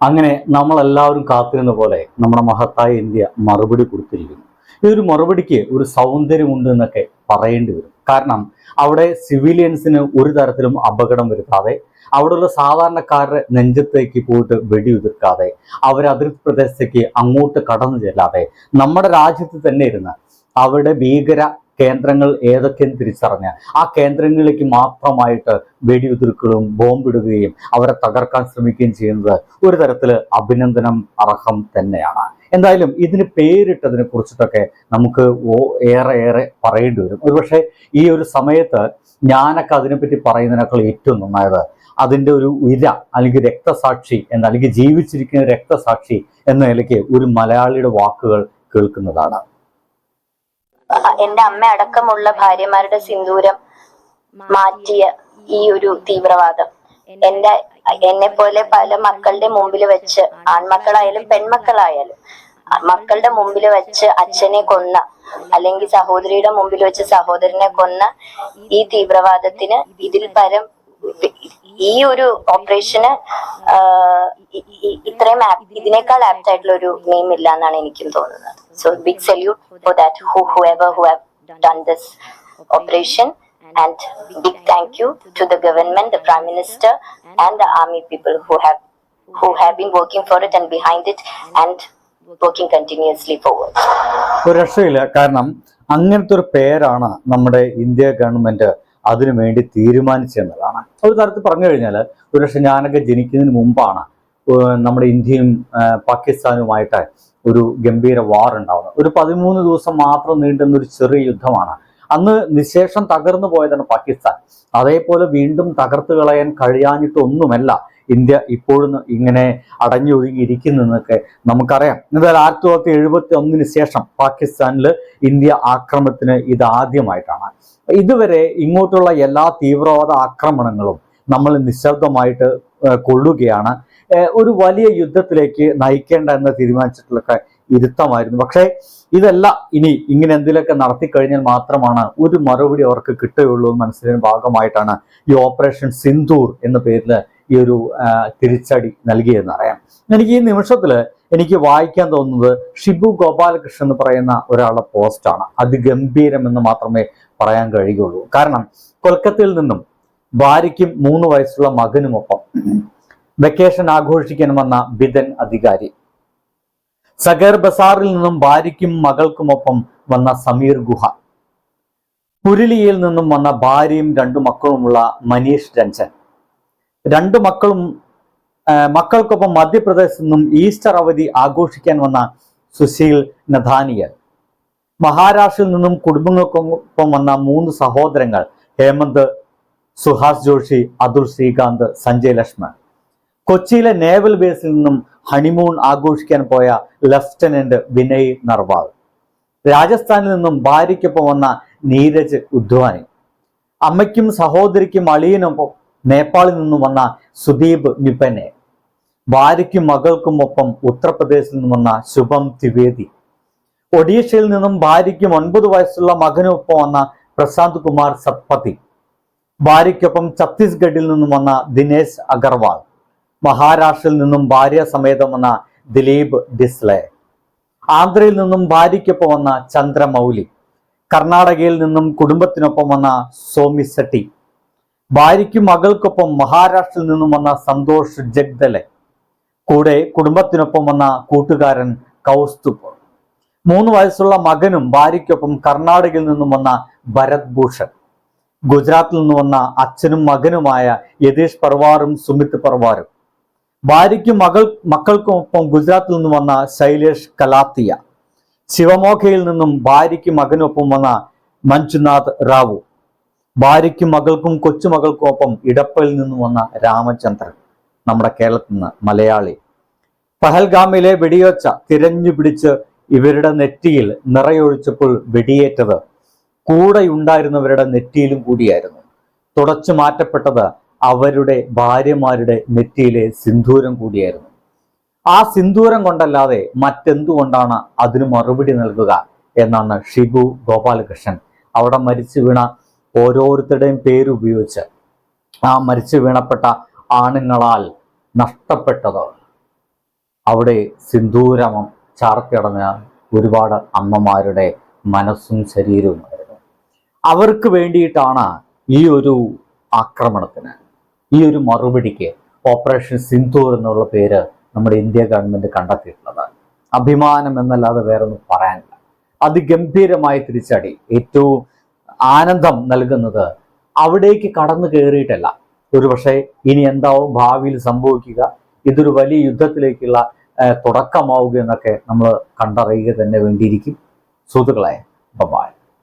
അങ്ങനെ നമ്മളെല്ലാവരും കാത്തിരുന്ന പോലെ നമ്മുടെ മഹത്തായ ഇന്ത്യ മറുപടി കൊടുത്തിരിക്കുന്നു. ഈ ഒരു മറുപടിക്ക് ഒരു സൗന്ദര്യമുണ്ട് എന്നൊക്കെ പറയേണ്ടി വരും. കാരണം അവിടെ സിവിലിയൻസിന് ഒരു തരത്തിലും അപകടം വരുത്താതെ അവിടെയുള്ള സാധാരണക്കാരുടെ നെഞ്ചത്തേക്ക് പോയിട്ട് വെടിയുതിർക്കാതെ അവർ പ്രദേശത്തേക്ക് അങ്ങോട്ട് കടന്നു ചെല്ലാതെ നമ്മുടെ രാജ്യത്ത് തന്നെ ഇരുന്ന് അവരുടെ ഭീകര കേന്ദ്രങ്ങൾ ഏതൊക്കെയെന്ന് തിരിച്ചറിഞ്ഞ് ആ കേന്ദ്രങ്ങളിലേക്ക് മാത്രമായിട്ട് വെടിയുതിർക്കുകയും ബോംബിടുകയും അവരെ തകർക്കാൻ ശ്രമിക്കുകയും ചെയ്യുന്നത് ഒരു തരത്തിൽ അഭിനന്ദനം അർഹം തന്നെയാണ്. എന്തായാലും ഇതിന് പേരിട്ടതിനെ കുറിച്ചിട്ടൊക്കെ നമുക്ക് ഏറെ ഏറെ പറയേണ്ടി വരും. ഒരുപക്ഷെ ഈ ഒരു സമയത്ത് ഞാനൊക്കെ അതിനെപ്പറ്റി പറയുന്നതിനേക്കാൾ ഏറ്റവും നന്നായത് അതിന്റെ ഒരു ഇര അല്ലെങ്കിൽ രക്തസാക്ഷി എന്ന അല്ലെങ്കിൽ ജീവിച്ചിരിക്കുന്ന രക്തസാക്ഷി എന്ന നിലയ്ക്ക് ഒരു മലയാളിയുടെ വാക്കുകൾ കേൾക്കുന്നതാണ്. എന്റെ അമ്മ അടക്കമുള്ള ഭാര്യമാരുടെ സിന്ദൂരം മാറ്റിയ ഈ ഒരു തീവ്രവാദം. എന്റെ എന്നെ പോലെ പല മക്കളുടെ മുമ്പിൽ വെച്ച് ആൺമക്കളായാലും പെൺമക്കളായാലും മക്കളുടെ മുമ്പിൽ വെച്ച് അച്ഛനെ കൊന്ന അല്ലെങ്കിൽ സഹോദരിയുടെ മുമ്പിൽ വെച്ച് സഹോദരനെ കൊന്ന ഈ തീവ്രവാദത്തിന് ഇതിൽ പരം ഈ ഒരു ഓപ്പറേഷന് ഇത്രയും ഇതിനേക്കാൾ ആപ്റ്റ് ആയിട്ടുള്ള ഒരു നെയിം ഇല്ല എന്നാണ് എനിക്കും തോന്നുന്നത്. So big salute for that, who, whoever who have done this operation. And big thank you to the government, the Prime Minister and the army people who have who have been working for it and behind it and working continuously forward. അങ്ങനത്തെ ഒരു പേരാണ് നമ്മുടെ India government അതിനു വേണ്ടി തീരുമാനിച്ചെന്നതാണ് ഒരു തരത്തിൽ പറഞ്ഞു കഴിഞ്ഞാൽ ഒരു പക്ഷെ ഞാനൊക്കെ ജനിക്കുന്നതിന് മുമ്പാണ് നമ്മുടെ ഇന്ത്യയും പാകിസ്ഥാനുമായിട്ട് ഒരു ഗംഭീര വാർ ഉണ്ടാവുന്നത്. ഒരു പതിമൂന്ന് ദിവസം മാത്രം നീണ്ടുന്ന ഒരു ചെറിയ യുദ്ധമാണ്. അന്ന് നിശേഷം തകർന്നു പോയതാണ് പാകിസ്ഥാൻ. അതേപോലെ വീണ്ടും തകർത്ത് കളയാൻ കഴിയാഞ്ഞിട്ടൊന്നുമല്ല ഇന്ത്യ ഇപ്പോഴും ഇങ്ങനെ അടഞ്ഞൊഴുകിയിരിക്കുന്നതെന്നൊക്കെ നമുക്കറിയാം. എന്തായാലും ആയിരത്തി തൊള്ളായിരത്തി എഴുപത്തി ഒന്നിന് ശേഷം പാകിസ്ഥാനിൽ ഇന്ത്യ ആക്രമണത്തിന് ഇത് ആദ്യമായിട്ടാണ്. ഇതുവരെ ഇങ്ങോട്ടുള്ള എല്ലാ തീവ്രവാദ ആക്രമണങ്ങളും നമ്മൾ നിശബ്ദമായിട്ട് കൊള്ളുകയാണ്. ഒരു വലിയ യുദ്ധത്തിലേക്ക് നയിക്കേണ്ട എന്ന് തീരുമാനിച്ചിട്ടുള്ള ഇരുത്തമായിരുന്നു. പക്ഷേ ഇതല്ല ഇനി ഇങ്ങനെ എന്തെങ്കിലുമൊക്കെ നടത്തി കഴിഞ്ഞാൽ മാത്രമാണ് ഒരു മറുപടി അവർക്ക് കിട്ടുകയുള്ളൂ എന്ന് മനസ്സിലാക്കുന്ന ഭാഗമായിട്ടാണ് ഈ ഓപ്പറേഷൻ സിന്ദൂർ എന്ന പേരിൽ ഈ ഒരു തിരിച്ചടി നൽകിയതെന്ന് അറിയാം എനിക്ക് ഈ നിമിഷത്തിൽ എനിക്ക് വായിക്കാൻ തോന്നുന്നത് ഷിബു ഗോപാലകൃഷ്ണൻ എന്ന് പറയുന്ന ഒരാളുടെ പോസ്റ്റാണ് അതിഗംഭീരം എന്ന് മാത്രമേ പറയാൻ കഴിയുള്ളൂ കാരണം കൊൽക്കത്തയിൽ നിന്നും ഭാര്യയ്ക്കും മൂന്ന് വയസ്സുള്ള മകനുമൊപ്പം വെക്കേഷൻ ആഘോഷിക്കാൻ വന്ന ബിദൻ അധികാരി. സഗർ ബസാറിൽ നിന്നും ഭാര്യയ്ക്കും മകൾക്കുമൊപ്പം വന്ന സമീർ ഗുഹ. പുരുലിയിൽ നിന്നും വന്ന ഭാര്യയും രണ്ടു മക്കളുമുള്ള മനീഷ് രഞ്ജൻ. രണ്ടു മക്കളും മക്കൾക്കൊപ്പം മധ്യപ്രദേശിൽ നിന്നും ഈസ്റ്റർ അവധി ആഘോഷിക്കാൻ വന്ന സുശീൽ നഥാനിയൽ. മഹാരാഷ്ട്രയിൽ നിന്നും കുടുംബങ്ങൾക്കൊപ്പം വന്ന മൂന്ന് സഹോദരങ്ങൾ ഹേമന്ത് സുഹാസ് ജോഷി അതുൽ ശ്രീകാന്ത് സഞ്ജയ് ലക്ഷ്മൺ. കൊച്ചിയിലെ നേവൽ ബേസിൽ നിന്നും ഹണിമൂൺ ആഘോഷിക്കാൻ പോയ ലഫ്റ്റനന്റ് വിനയ് നർവാൾ. രാജസ്ഥാനിൽ നിന്നും ഭാര്യയ്ക്കൊപ്പം വന്ന നീരജ് ഉദ്വാനി. അമ്മയ്ക്കും സഹോദരിക്കും അളിയനൊപ്പം നേപ്പാളിൽ നിന്നും വന്ന സുദീപ് നിപനെ ഭാര്യയ്ക്കും മകൾക്കും ഒപ്പം ഉത്തർപ്രദേശിൽ നിന്നും വന്ന ശുഭം ത്രിവേദി. ഒഡീഷയിൽ നിന്നും ഭാര്യയ്ക്കും ഒൻപത് വയസ്സുള്ള മകനൊപ്പം വന്ന പ്രശാന്ത് കുമാർ സത്പതി. ഭാര്യയ്ക്കൊപ്പം ഛത്തീസ്ഗഡിൽ നിന്നും വന്ന ദിനേശ് അഗർവാൾ. മഹാരാഷ്ട്രയിൽ നിന്നും ഭാര്യ സമേതം വന്ന ദിലീപ് ഡിസ്ലെ. ആന്ധ്രയിൽ നിന്നും ഭാര്യയ്ക്കൊപ്പം വന്ന ചന്ദ്രമൗലി. കർണാടകയിൽ നിന്നും കുടുംബത്തിനൊപ്പം വന്ന സോമി സെട്ടി. ഭാര്യയ്ക്കും മകൾക്കൊപ്പം മഹാരാഷ്ട്രയിൽ നിന്നും വന്ന സന്തോഷ് ജഗ്ദലെ. കൂടെ കുടുംബത്തിനൊപ്പം വന്ന കൂട്ടുകാരൻ കൗസ്തുബ് മൂന്ന് വയസ്സുള്ള മകനും ഭാര്യയ്ക്കൊപ്പം കർണാടകയിൽ നിന്നും വന്ന ഭരത് ഭൂഷൺ. ഗുജറാത്തിൽ നിന്ന് വന്ന അച്ഛനും മകനുമായ യതീഷ് പർവാറും സുമിത് പർവാറും. ഭാര്യയ്ക്കും മകൾ മക്കൾക്കൊപ്പം ഗുജറാത്തിൽ നിന്നും വന്ന ശൈലേഷ് കലാത്തിയ. ശിവമോഖയിൽ നിന്നും ഭാര്യയ്ക്കും മകനൊപ്പം വന്ന മഞ്ജുനാഥ് റാവു. ഭാര്യയ്ക്കും മകൾക്കും കൊച്ചുമകൾക്കും ഒപ്പം ഇടപ്പയിൽ നിന്നും വന്ന രാമചന്ദ്രൻ നമ്മുടെ കേരളത്തിൽ നിന്ന് മലയാളി. പഹൽഗാമിലെ വെടിയൊച്ച തിരഞ്ഞു പിടിച്ച് ഇവരുടെ നെറ്റിയിൽ നിറയൊഴിച്ചപ്പോൾ വെടിയേറ്റത് കൂടെയുണ്ടായിരുന്നവരുടെ നെറ്റിയിലും കൂടിയായിരുന്നു. തുടച്ചു മാറ്റപ്പെട്ടത് അവരുടെ ഭാര്യമാരുടെ നെറ്റിയിലെ സിന്ദൂരം കൂടിയായിരുന്നു. ആ സിന്ദൂരം കൊണ്ടല്ലാതെ മറ്റെന്തുകൊണ്ടാണ് അതിന് മറുപടി നൽകുക എന്നാണ് ഷിബു ഗോപാലകൃഷ്ണൻ അവിടെ മരിച്ചു വീണ ഓരോരുത്തരുടെയും പേരുപയോഗിച്ച് ആ മരിച്ചു വീണപ്പെട്ട ആണുങ്ങളാൽ നഷ്ടപ്പെട്ടത്. അവിടെ സിന്ദൂരമം ചാർത്തിടന്ന ഒരുപാട് അമ്മമാരുടെ മനസ്സും ശരീരവുമായിരുന്നു. അവർക്ക് വേണ്ടിയിട്ടാണ് ഈ ഒരു ആക്രമണത്തിന് ഈ ഒരു മറുപടിക്ക് ഓപ്പറേഷൻ സിന്ധു എന്നുള്ള പേര് നമ്മുടെ ഇന്ത്യ ഗവൺമെന്റ് കണ്ടെത്തിയിട്ടുള്ളത് അഭിമാനം എന്നല്ലാതെ വേറൊന്നും പറയാനില്ല. അതിഗംഭീരമായ തിരിച്ചടി ഏറ്റവും ആനന്ദം നൽകുന്നത് അവിടേക്ക് കടന്നു കയറിയിട്ടല്ല. ഒരുപക്ഷെ ഇനി എന്താവും ഭാവിയിൽ സംഭവിക്കുക ഇതൊരു വലിയ യുദ്ധത്തിലേക്കുള്ള തുടക്കമാവുക എന്നൊക്കെ നമ്മൾ കണ്ടറിയുക തന്നെ വേണ്ടിയിരിക്കും. സുഹൃത്തുക്കളെ ബൈ